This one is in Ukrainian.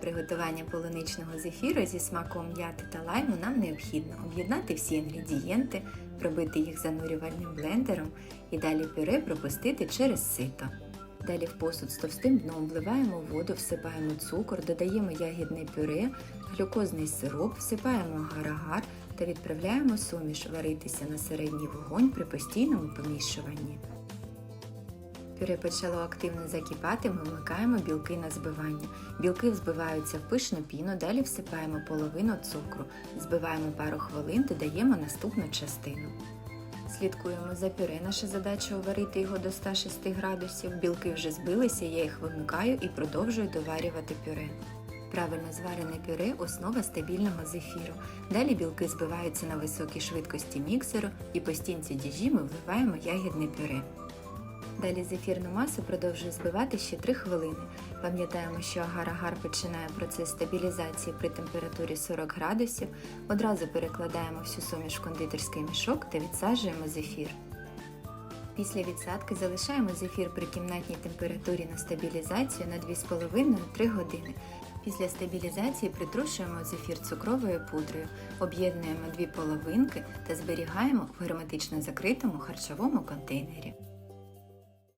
приготування полуничного зефіру зі смаком м'яти та лайму нам необхідно об'єднати всі інгредієнти, пробити їх занурювальним блендером і далі пюре пропустити через сито. Далі в посуд з товстим дном вливаємо воду, всипаємо цукор, додаємо ягідне пюре, глюкозний сироп, всипаємо агар-агар та відправляємо суміш варитися на середній вогонь при постійному помішуванні. Пюре почало активно закипати, ми вмикаємо білки на збивання. Білки взбиваються в пишну піну, далі всипаємо половину цукру, збиваємо пару хвилин, додаємо наступну частину. Слідкуємо за пюре. Наша задача уварити його до 106 градусів. Білки вже збилися, я їх вимикаю і продовжую доварювати пюре. Правильно зварене пюре основа стабільного зефіру. Далі білки збиваються на високій швидкості міксеру і по стінці діжі ми вливаємо ягідне пюре. Далі зефірну масу продовжую збивати ще 3 хвилини. Пам'ятаємо, що агар-агар починає процес стабілізації при температурі 40 градусів. Одразу перекладаємо всю суміш в кондитерський мішок та відсаджуємо зефір. Після відсадки залишаємо зефір при кімнатній температурі на стабілізацію на 2,5-3 години. Після стабілізації притрушуємо зефір цукровою пудрою, об'єднуємо дві половинки та зберігаємо в герметично закритому харчовому контейнері.